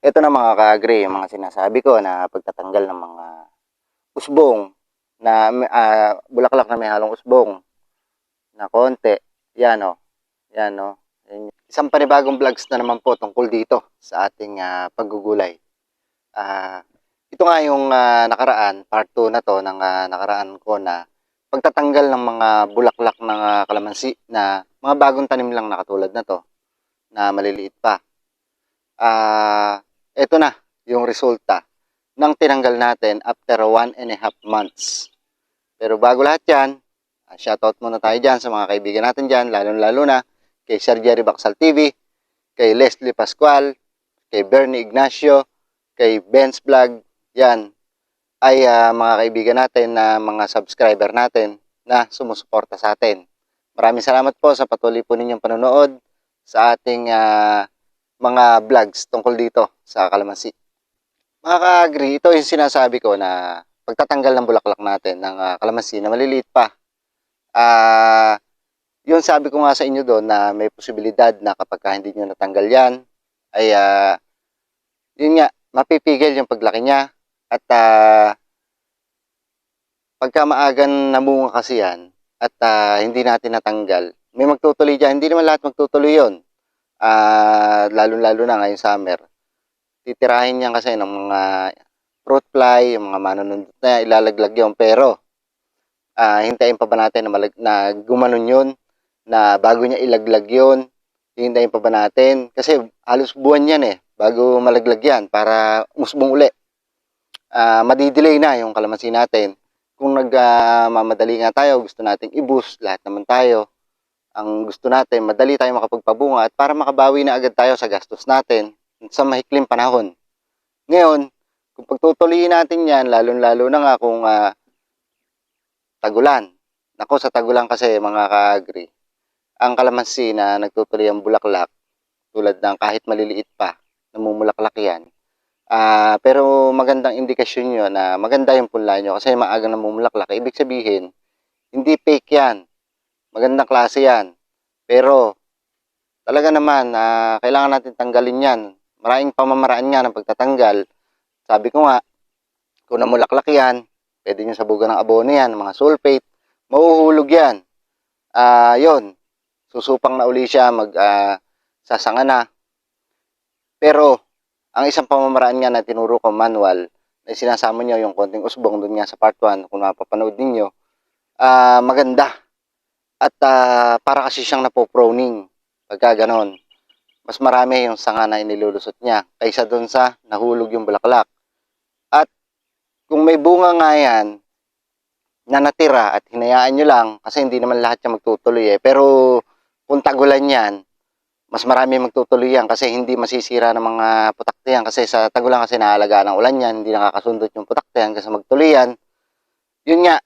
Ito na mga ka-agree, yung mga sinasabi ko na pagtatanggal ng mga usbong na ah, bulaklak na may halong usbong na konti. Yan o. Yan o. Yan. Isang panibagong vlogs na naman po tungkol dito sa ating ah, paggugulay. Ah, ito nga yung ah, nakaraan, part 2 na to ng ah, nakaraan ko na pagtatanggal ng mga bulaklak ng ah, kalamansi na mga bagong tanim lang na katulad na to na maliliit pa. Ah, ito na yung resulta ng tinanggal natin after one and a half months. Pero bago lahat yan, ah, shoutout muna tayo dyan sa mga kaibigan natin dyan, lalo-lalo na kay Sir Jerry Baksal TV, kay Leslie Pascual, kay Bernie Ignacio, kay Ben's Vlog, yan ay ah, mga kaibigan natin na mga subscriber natin na sumusuporta sa atin. Maraming salamat po sa patuloy po ninyong panonood sa ating ah, mga vlogs tungkol dito sa kalamansi. Mga ka-agree, ito yung sinasabi ko na pagtatanggal ng bulaklak natin ng ah, kalamansi na maliliit pa. Ah, yun sabi ko nga sa inyo doon na may posibilidad na kapag ka hindi nyo natanggal yan, ay ah, yun nga, mapipigil yung paglaki niya at ah, pagka maagan namunga kasi yan at ah, hindi natin natanggal, may magtutuloy dyan. Hindi naman lahat magtutuloy yun. Ah, lalo-lalo na ngayong summer. Titirahin niyan kasi ng mga fruit fly, yung mga manunundot na ilalaglag yun. Pero, ah, hintayin pa ba natin na, malag, na gumanon yun? Na bago niya ilaglag yun? Hintayin pa ba natin? Kasi halos buwan yan eh, bago malaglag yan para umusbong uli. Ah, madidelay na yung kalamansi natin. Kung nagmamadali nga tayo, gusto nating i-boost, lahat naman tayo ang gusto natin, madali tayo makapagpabunga at para makabawi na agad tayo sa gastos natin sa mahikling panahon. Ngayon, kung pagtutuloyin natin yan, lalong-lalo na nga kung ah, tagulan. Nako, sa tagulan kasi mga ka-agri, ang kalamansi na nagtutuloy ang bulaklak, tulad ng kahit maliliit pa, namumulaklak yan. Ah, pero magandang indikasyon nyo na maganda yung punla nyo kasi maagang namumulaklak. Ibig sabihin, hindi fake yan magandang klase yan. Pero, talaga naman, na kailangan natin tanggalin yan. Maraming pamamaraan nga ng pagtatanggal. Sabi ko nga, kung namulaklak yan, pwede nyo sabugan ng abono yan, mga sulfate, mahuhulog yan. Ah, yon susupang na uli siya, mag ah, sasanga na. Pero, ang isang pamamaraan nga na tinuro ko manual, na sinasama nyo yung konting usbong doon nga sa part 1, kung mapapanood ninyo, ah, maganda at ah, para kasi siyang napoproning pagka ganon. Mas marami yung sanga na inilulusot niya kaysa doon sa nahulog yung bulaklak. At kung may bunga nga yan na natira at hinayaan nyo lang kasi hindi naman lahat yan magtutuloy eh. Pero kung tagulan yan, mas marami magtutuloy yan kasi hindi masisira ng mga putakte yan kasi sa tagulan kasi naalagaan ng ulan yan, hindi nakakasundot yung putakte yan kasi magtuloy yan. Yun nga,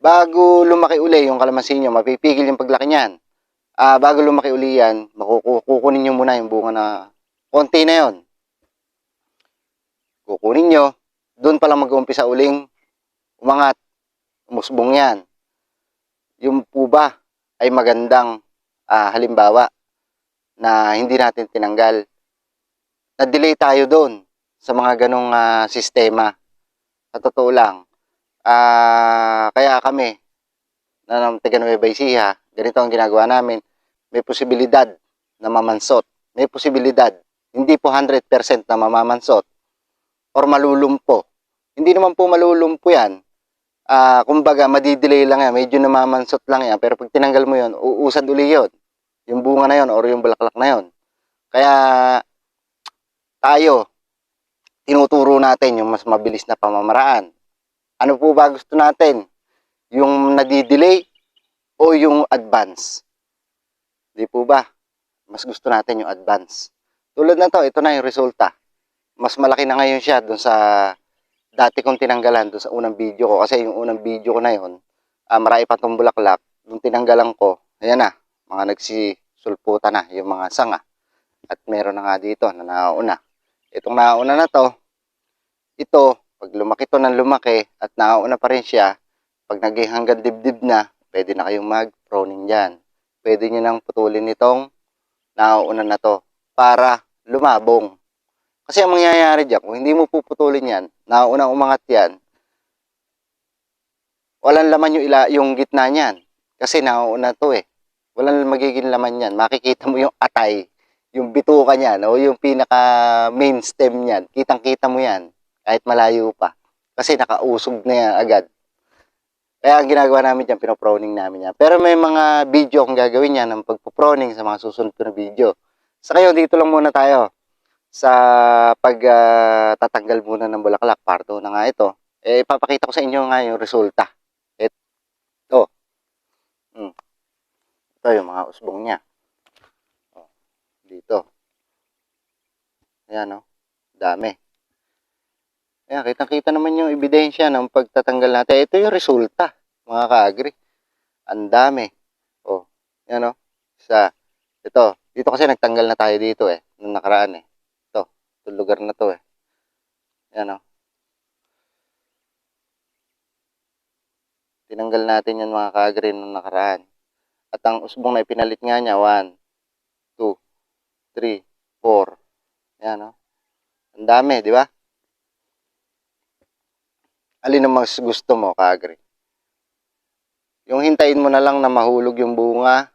bago lumaki uli yung kalamansi nyo, mapipigil yung paglaki niyan. Ah, bago lumaki uli yan, makuku- kukunin nyo muna yung bunga na konti na yon. Kukunin nyo, doon pa lang mag-uumpisa uling umangat, umusbong yan. Yung puba ay magandang ah, halimbawa na hindi natin tinanggal. Na-delay tayo doon sa mga ganong ah, sistema. Sa totoo lang, Ah, kaya kami na ng taga Nueva Ecija, ganito ang ginagawa namin. May posibilidad na mamansot. May posibilidad. Hindi po 100% na mamamansot or malulumpo. Hindi naman po malulumpo yan. Ah, kumbaga, madidelay lang yan. Medyo namamansot lang yan. Pero pag tinanggal mo yon uusad uli yun. Yung bunga na yon or yung bulaklak na yon. Kaya, tayo, tinuturo natin yung mas mabilis na pamamaraan ano po ba gusto natin? Yung nadidelay o yung advance? Di po ba? Mas gusto natin yung advance. Tulad na to, ito na yung resulta. Mas malaki na ngayon siya dun sa dati kong tinanggalan dun sa unang video ko. Kasi yung unang video ko na yun, uh, marami pa itong bulaklak. Nung tinanggalan ko, ayan na, mga nagsisulputan na yung mga sanga. At meron na nga dito na nauna. Itong nauna na to, ito, pag lumaki to ng lumaki at nauna pa rin siya, pag naging hanggang dibdib na, pwede na kayong mag-proning dyan. Pwede nyo nang putulin itong nauuna na to para lumabong. Kasi ang mangyayari dyan, kung hindi mo puputulin yan, naunang umangat yan, walang laman yung, ila, yung gitna niyan. Kasi nauna to eh. Walang magiging laman yan. Makikita mo yung atay, yung bituka niyan, o yung pinaka main stem niyan. Kitang-kita mo yan, kahit malayo pa. Kasi nakausog na yan agad. Kaya ang ginagawa namin dyan, pinoproning namin yan. Pero may mga video akong gagawin yan ng pagpoproning sa mga susunod ko na video. Sa kayo, dito lang muna tayo sa pagtatanggal muna ng bulaklak. Parto na nga ito. Eh, ipapakita ko sa inyo nga yung resulta. Ito. Hmm. Ito yung mga usbong niya. Oh, dito. Ayan, oh. Dami. Ayan, kitang-kita naman yung ebidensya ng pagtatanggal natin. Ito yung resulta, mga ka-agri. Ang dami. Oh, yan oh. Sa, ito. Dito kasi nagtanggal na tayo dito eh. Nung nakaraan eh. Ito. Itong lugar na to eh. Yan oh. Tinanggal natin yan mga ka-agri nung nakaraan. At ang usbong na ipinalit nga niya, 1, 2, 3, 4. Yan oh. Ang dami, di ba? Alin ang mas gusto mo, kaagri? Yung hintayin mo na lang na mahulog yung bunga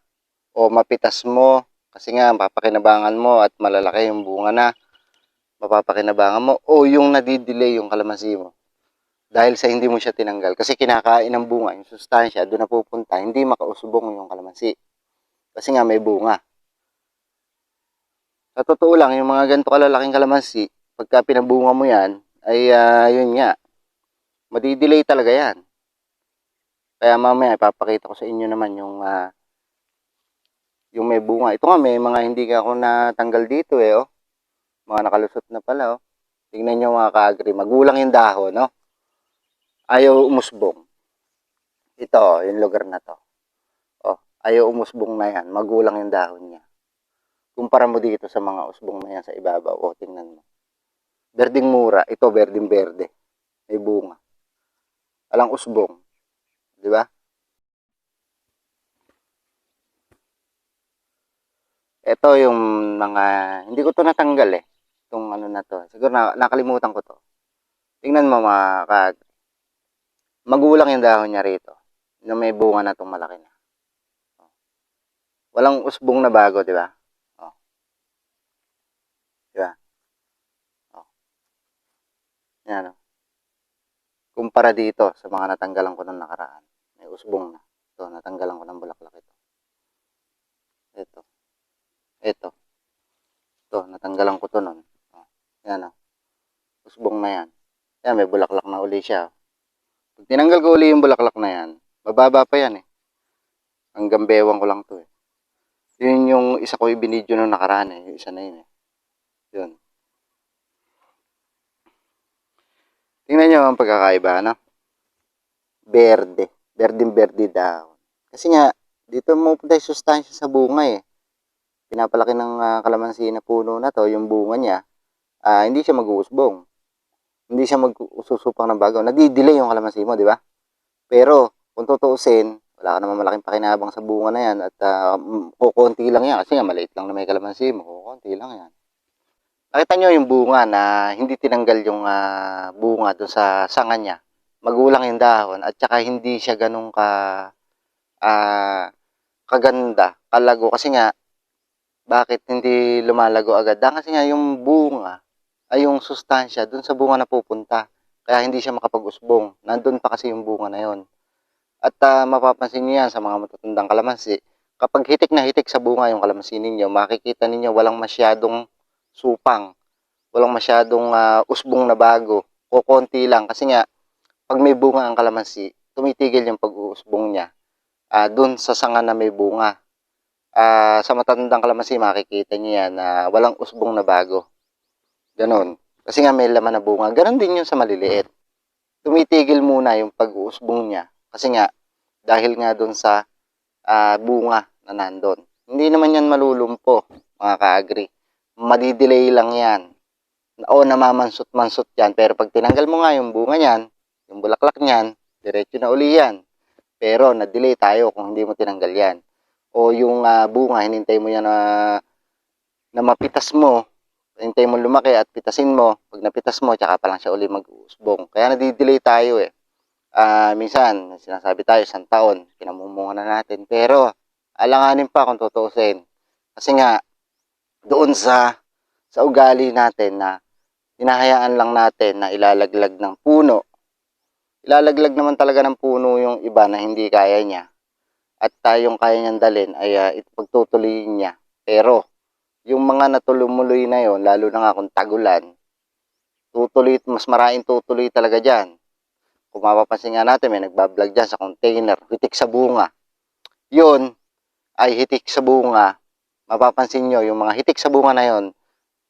o mapitas mo kasi nga mapapakinabangan mo at malalaki yung bunga na mapapakinabangan mo o yung nadidelay yung kalamansi mo? Dahil sa hindi mo siya tinanggal. Kasi kinakain ng bunga yung sustansya doon na pupunta. Hindi makausubong yung kalamansi. Kasi nga may bunga. Sa totoo lang yung mga ganito kalalaking kalamansi pagka pinabunga mo yan ay ah, yun nga madidelay talaga yan. Kaya mamaya ipapakita ko sa inyo naman yung ah, yung may bunga. Ito nga may mga hindi ka ako natanggal dito eh oh. Mga nakalusot na pala oh. Tingnan niyo mga kaagri, magulang yung dahon no. Ayaw umusbong. Ito oh, yung lugar na to. Oh, ayaw umusbong na yan, magulang yung dahon niya. Kumpara mo dito sa mga usbong na yan sa ibabaw, oh, tingnan mo. Berding mura, ito berding berde. May bunga alang usbong. Di ba? Ito yung mga, hindi ko to natanggal eh. Itong ano na to. Siguro na, nakalimutan ko to. Tingnan mo mga kag. Magulang yung dahon niya rito. Na may bunga na itong malaki na. Walang usbong na bago, di ba? Oh. Di ba? Oh. Yan, oh kumpara dito sa mga natanggalan ko ng nakaraan. May usbong na. Ito, natanggalan ko ng bulaklak ito. Ito. Ito. Ito, natanggalan ko to nun. Oh, yan o. Usbong na yan. Yan, may bulaklak na uli siya. Pag tinanggal ko uli yung bulaklak na yan, mababa pa yan eh. Hanggang bewang ko lang to eh. Yun yung isa ko ibinidyo nung nakaraan eh. Yung isa na yun eh. Yun. Tingnan nyo ang pagkakaiba, ano? Berde. Berdeng berde daw. Kasi nga, dito mo punta yung sustansya sa bunga eh. Pinapalaki ng uh, kalamansi na puno na to, yung bunga niya, uh, hindi siya mag-uusbong. Hindi siya mag-ususupang ng bago. Nadidelay yung kalamansi mo, di ba? Pero, kung tutuusin, wala ka naman malaking pakinabang sa bunga na yan at uh, kukunti lang yan kasi nga maliit lang na may kalamansi mo, kukunti lang yan. Nakita nyo yung bunga na hindi tinanggal yung uh, bunga doon sa sanga niya. Magulang yung dahon at saka hindi siya ganun ka uh, kaganda, kalago kasi nga bakit hindi lumalago agad? Dahil kasi nga yung bunga ay yung sustansya doon sa bunga na pupunta. Kaya hindi siya makapag-usbong. Nandun pa kasi yung bunga na yon. At uh, mapapansin niyo yan sa mga matatandang kalamansi. Kapag hitik na hitik sa bunga yung kalamansi ninyo, makikita ninyo walang masyadong supang. Walang masyadong uh, usbong na bago. O konti lang. Kasi nga, pag may bunga ang kalamansi, tumitigil yung pag-uusbong niya. Uh, Doon sa sanga na may bunga. Uh, sa matandang kalamansi, makikita niya na walang usbong na bago. Ganon. Kasi nga may laman na bunga. Ganon din yung sa maliliit. Tumitigil muna yung pag-uusbong niya. Kasi nga, dahil nga doon sa uh, bunga na nandun. Hindi naman yan malulumpo, mga ka-agree madidelay lang yan. O namamansot-mansot yan. Pero pag tinanggal mo nga yung bunga niyan, yung bulaklak niyan, diretso na uli yan. Pero na-delay tayo kung hindi mo tinanggal yan. O yung uh, bunga, hinintay mo yan na, na mapitas mo hintay mo lumaki at pitasin mo. Pag napitas mo, tsaka pa lang siya uli mag-uusbong. Kaya nadidelay tayo eh. Ah, minsan, sinasabi tayo, isang taon, pinamumunga na natin. Pero, alanganin pa kung tutuusin. Kasi nga, doon sa sa ugali natin na hinahayaan lang natin na ilalaglag ng puno. Ilalaglag naman talaga ng puno yung iba na hindi kaya niya. At tayong kaya niyang dalin ay uh, ipagtutuloy niya. Pero, yung mga natulumuloy na yon lalo na nga kung tagulan, tutuloy, mas maraming tutuloy talaga dyan. Kung mapapansin nga natin, may nagbablog dyan sa container, hitik sa bunga. Yun, ay hitik sa bunga. Mapapansin nyo, yung mga hitik sa bunga na yon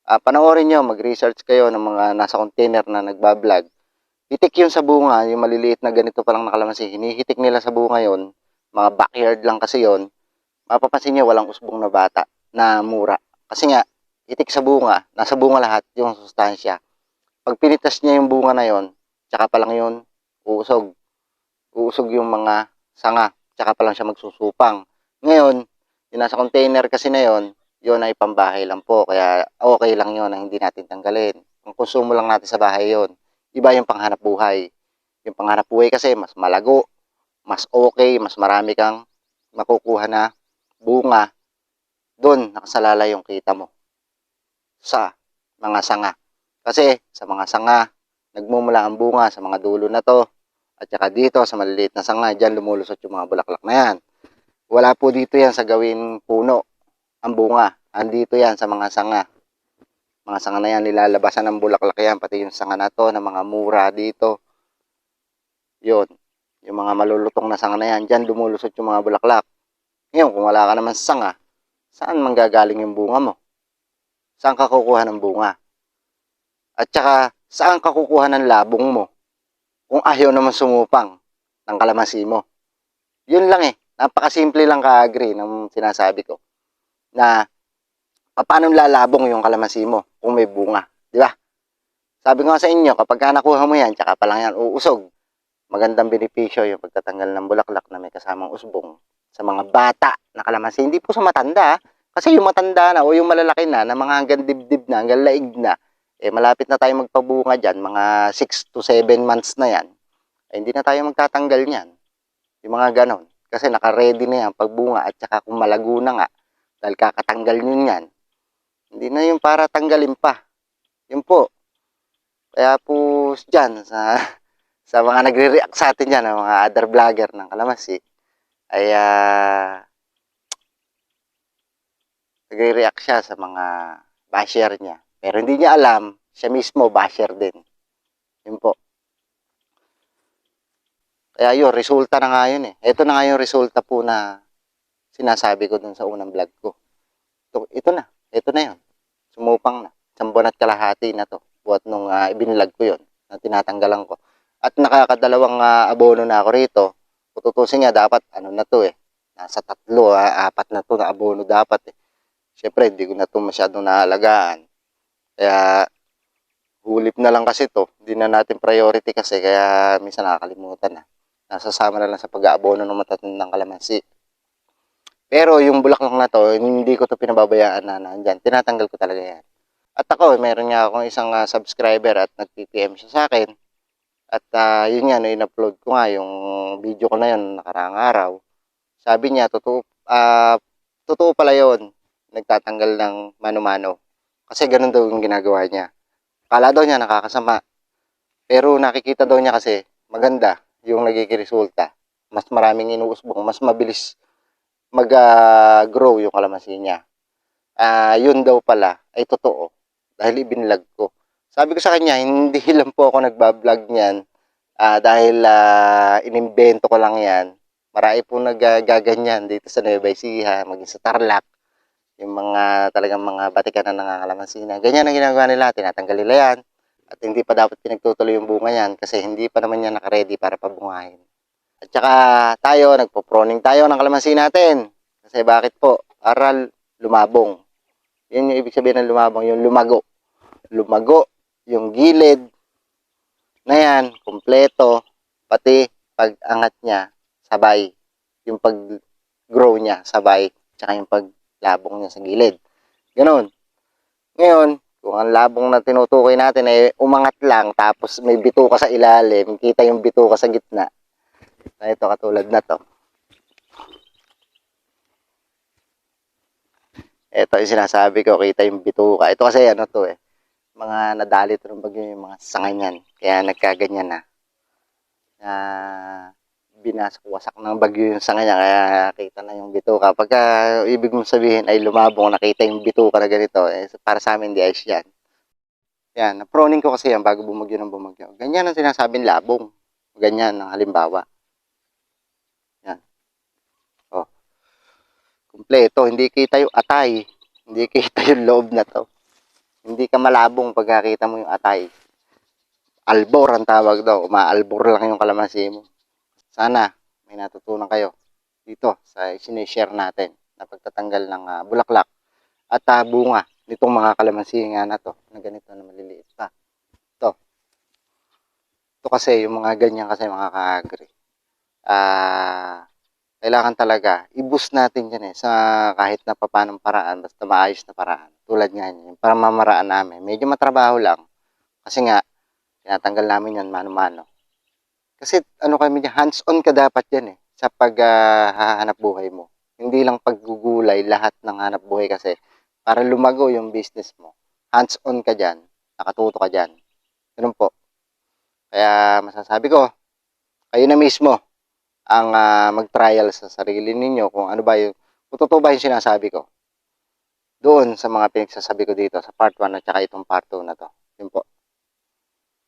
uh, panoorin nyo, mag-research kayo ng mga nasa container na nagbablog. Hitik yun sa bunga, yung maliliit na ganito palang nakalamansi, hinihitik nila sa bunga yon mga backyard lang kasi yon mapapansin nyo, walang usbong na bata na mura. Kasi nga, itik sa bunga, nasa bunga lahat yung sustansya. Pag pinitas niya yung bunga na yon, tsaka pa lang yun, uusog. Uusog yung mga sanga, tsaka pa lang siya magsusupang. Ngayon, yung nasa container kasi na yon, yun ay pambahay lang po. Kaya okay lang yun na hindi natin tanggalin. Ang konsumo lang natin sa bahay yon. Iba yung panghanap buhay. Yung panghanap buhay kasi mas malago, mas okay, mas marami kang makukuha na bunga doon nakasalala yung kita mo sa mga sanga. Kasi sa mga sanga, nagmumula ang bunga sa mga dulo na to. At saka dito sa maliliit na sanga, dyan lumulusot yung mga bulaklak na yan. Wala po dito yan sa gawin puno, ang bunga. Andito yan sa mga sanga. Mga sanga na yan, nilalabasan ng bulaklak yan, pati yung sanga na to, na mga mura dito. Yun, yung mga malulutong na sanga na yan, dyan lumulusot yung mga bulaklak. Ngayon, kung wala ka naman sa sanga, saan manggagaling yung bunga mo? Saan ka kukuha ng bunga? At saka, saan ka kukuha ng labong mo? Kung ayaw naman sumupang ng kalamansi mo. Yun lang eh. Napakasimple lang ka-agree ng sinasabi ko. Na, paano lalabong yung kalamansi mo kung may bunga? Di ba? Sabi ko sa inyo, kapag ka nakuha mo yan, tsaka pa lang yan uusog. Magandang benepisyo yung pagtatanggal ng bulaklak na may kasamang usbong sa mga bata na kalamansi. Hindi po sa matanda. Kasi yung matanda na o yung malalaki na, na mga hanggang dibdib na, hanggang laig na, eh malapit na tayo magpabunga dyan, mga 6 to 7 months na yan, eh, hindi na tayo magtatanggal niyan. Yung mga ganon. Kasi naka-ready na yan pagbunga at saka kung malago na nga, dahil kakatanggal nyo yan, hindi na yung para tanggalin pa. Yun po. Kaya po dyan, sa, sa mga nagre-react sa atin dyan, mga other vlogger ng kalamansi, ay uh, nagre-react siya sa mga basher niya. Pero hindi niya alam, siya mismo basher din. Yun po. Kaya yun, resulta na nga yun eh. Ito na nga yung resulta po na sinasabi ko dun sa unang vlog ko. Ito, ito na. Ito na yun. Sumupang na. Isang at kalahati na to. Buat nung uh, ibinlag ko yun. Na tinatanggalan ko. At nakakadalawang uh, abono na ako rito. Kututusin nga dapat ano na to eh. Nasa tatlo, uh, apat na to na abono dapat eh. Siyempre, hindi ko na to masyadong naalagaan. Kaya, hulip na lang kasi to. Hindi na natin priority kasi, kaya minsan nakakalimutan na. Nasasama na lang sa pag-aabono ng matatandang kalamansi. Pero yung bulaklak na to, hindi ko to pinababayaan na nandyan. Tinatanggal ko talaga yan. At ako, meron nga akong isang uh, subscriber at nag-PPM siya sa akin. At uh, yun nga, no, in-upload ko nga yung video ko na yun nakaraang araw. Sabi niya, totoo, uh, totoo pala yun nagtatanggal ng mano-mano. Kasi ganun daw yung ginagawa niya. Kala daw niya nakakasama. Pero nakikita daw niya kasi maganda yung nagiging resulta. Mas maraming inuusbong, mas mabilis mag-grow uh, yung kalamansi niya. Uh, yun daw pala ay totoo dahil ibinlag ko. Sabi ko sa kanya, hindi lang po ako nagbablog niyan uh, dahil uh, inimbento ko lang yan. Marami po nagaganyan dito sa Nueva Ecija, maging sa Tarlac yung mga talagang mga batikan na nangangalamansi na. Ganyan ang ginagawa nila, tinatanggal nila yan. At hindi pa dapat pinagtutuloy yung bunga yan kasi hindi pa naman yan nakaready para pabungahin. At saka tayo, nagpo-proning tayo ng kalamansi natin. Kasi bakit po? Aral lumabong. Yan yung ibig sabihin ng lumabong, yung lumago. Lumago, yung gilid na yan, kompleto, pati pag-angat niya, sabay. Yung pag-grow niya, sabay. Tsaka yung pag labong niya sa gilid. Ganon. Ngayon, Kung ang labong na tinutukoy natin ay umangat lang tapos may bituka sa ilalim, kita yung bituka sa gitna. Na ito katulad na to. Ito yung sinasabi ko, kita yung bituka. Ito kasi ano to eh, mga nadali ng bagyo yung mga sanga niyan. Kaya nagkaganyan na. Na binasak-wasak ng bagyo yung sanga niya, kaya kita na yung bituka. Pagka ibig mong sabihin ay lumabong, nakita yung bituka na ganito, eh, para sa amin di ayos yan. Yan, naproning ko kasi yan bago bumagyo ng bumagyo. Ganyan ang sinasabing labong. Ganyan ang halimbawa. Yan. Oh. Kumpleto, hindi kita yung atay. Hindi kita yung loob na to. Hindi ka malabong pagkakita mo yung atay. Albor ang tawag daw. Umaalbor lang yung kalamansi mo. Sana may natutunan kayo dito sa sinishare natin na pagtatanggal ng ah, bulaklak at ah, bunga nitong mga kalamansi nga na to na ganito na maliliit pa. Ito. Ito kasi yung mga ganyan kasi mga kaagri. Ah, kailangan talaga i-boost natin yan eh sa kahit na papanong paraan basta maayos na paraan. Tulad nga yan, yung pamamaraan namin. Medyo matrabaho lang kasi nga tinatanggal namin yan mano-mano. Kasi ano kami hands-on ka dapat yan eh sa paghahanap buhay mo. Hindi lang paggugulay lahat ng hanap buhay kasi para lumago yung business mo. Hands-on ka dyan, nakatuto ka dyan. Ganun po. Kaya masasabi ko, kayo na mismo ang ah, mag-trial sa sarili ninyo kung ano ba yung, kung totoo ba yung sinasabi ko. Doon sa mga pinagsasabi ko dito sa part 1 at saka itong part 2 na to. Yun po.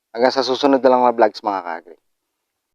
Hanggang sa susunod na lang na vlogs mga kagri.